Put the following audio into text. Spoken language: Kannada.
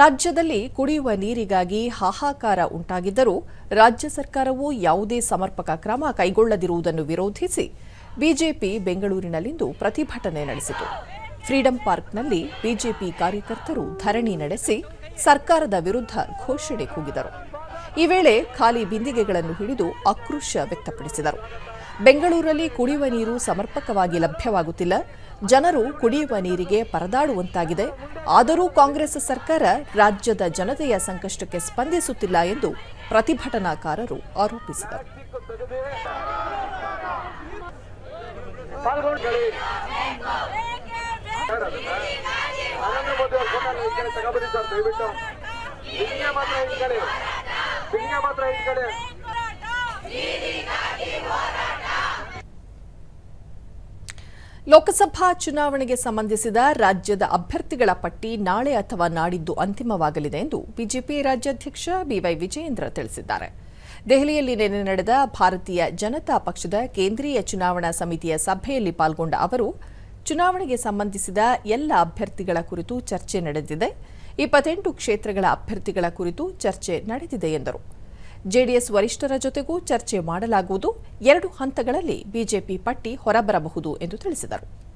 ರಾಜ್ಯದಲ್ಲಿ ಕುಡಿಯುವ ನೀರಿಗಾಗಿ ಹಾಹಾಕಾರ ಉಂಟಾಗಿದ್ದರೂ ರಾಜ್ಯ ಸರ್ಕಾರವು ಯಾವುದೇ ಸಮರ್ಪಕ ಕ್ರಮ ಕೈಗೊಳ್ಳದಿರುವುದನ್ನು ವಿರೋಧಿಸಿ ಬಿಜೆಪಿ ಬೆಂಗಳೂರಿನಲ್ಲಿಂದು ಪ್ರತಿಭಟನೆ ನಡೆಸಿತು. ಫ್ರೀಡಂ ಪಾರ್ಕ್ನಲ್ಲಿ ಬಿಜೆಪಿ ಕಾರ್ಯಕರ್ತರು ಧರಣಿ ನಡೆಸಿ ಸರ್ಕಾರದ ವಿರುದ್ಧ ಘೋಷಣೆ ಕೂಗಿದರು. ಈ ವೇಳೆ ಖಾಲಿ ಬಿಂದಿಗೆಗಳನ್ನು ಹಿಡಿದು ಆಕ್ರೋಶ ವ್ಯಕ್ತಪಡಿಸಿದರು. ಬೆಂಗಳೂರಲ್ಲಿ ಕುಡಿಯುವ ನೀರು ಸಮರ್ಪಕವಾಗಿ ಲಭ್ಯವಾಗುತ್ತಿಲ್ಲ. ಜನರು ಕುಡಿಯುವ ನೀರಿಗೆ ಪರದಾಡುವಂತಾಗಿದೆ. ಆದರೂ ಕಾಂಗ್ರೆಸ್ ಸರ್ಕಾರ ರಾಜ್ಯದ ಜನತೆಯ ಸಂಕಷ್ಟಕ್ಕೆ ಸ್ಪಂದಿಸುತ್ತಿಲ್ಲ ಎಂದು ಪ್ರತಿಭಟನಾಕಾರರು ಆರೋಪಿಸಿದರು. ಲೋಕಸಭಾ ಚುನಾವಣೆಗೆ ಸಂಬಂಧಿಸಿದ ರಾಜ್ಯದ ಅಭ್ಯರ್ಥಿಗಳ ಪಟ್ಟಿ ನಾಳೆ ಅಥವಾ ನಾಡಿದ್ದು ಅಂತಿಮವಾಗಲಿದೆ ಎಂದು ಬಿಜೆಪಿ ರಾಜ್ಯಾಧ್ಯಕ್ಷ ಬಿವೈ ವಿಜಯೇಂದ್ರ ತಿಳಿಸಿದ್ದಾರೆ. ದೆಹಲಿಯಲ್ಲಿ ನಿನ್ನೆ ನಡೆದ ಭಾರತೀಯ ಜನತಾ ಪಕ್ಷದ ಕೇಂದ್ರೀಯ ಚುನಾವಣಾ ಸಮಿತಿಯ ಸಭೆಯಲ್ಲಿ ಪಾಲ್ಗೊಂಡ ಅವರು, ಚುನಾವಣೆಗೆ ಸಂಬಂಧಿಸಿದ ಎಲ್ಲ ಅಭ್ಯರ್ಥಿಗಳ ಕುರಿತು ಚರ್ಚೆ ನಡೆದಿದೆ. ಇಪ್ಪತ್ತೆಂಟು ಕ್ಷೇತ್ರಗಳ ಅಭ್ಯರ್ಥಿಗಳ ಕುರಿತು ಚರ್ಚೆ ನಡೆದಿದೆ ಎಂದರು. ಜೆಡಿಎಸ್ ವರಿಷ್ಠರ ಜೊತೆಗೂ ಚರ್ಚೆ ಮಾಡಲಾಗುವುದು. ಎರಡು ಹಂತಗಳಲ್ಲಿ ಬಿಜೆಪಿ ಪಟ್ಟಿ ಹೊರಬರಬಹುದು ಎಂದು ತಿಳಿಸಿದರು.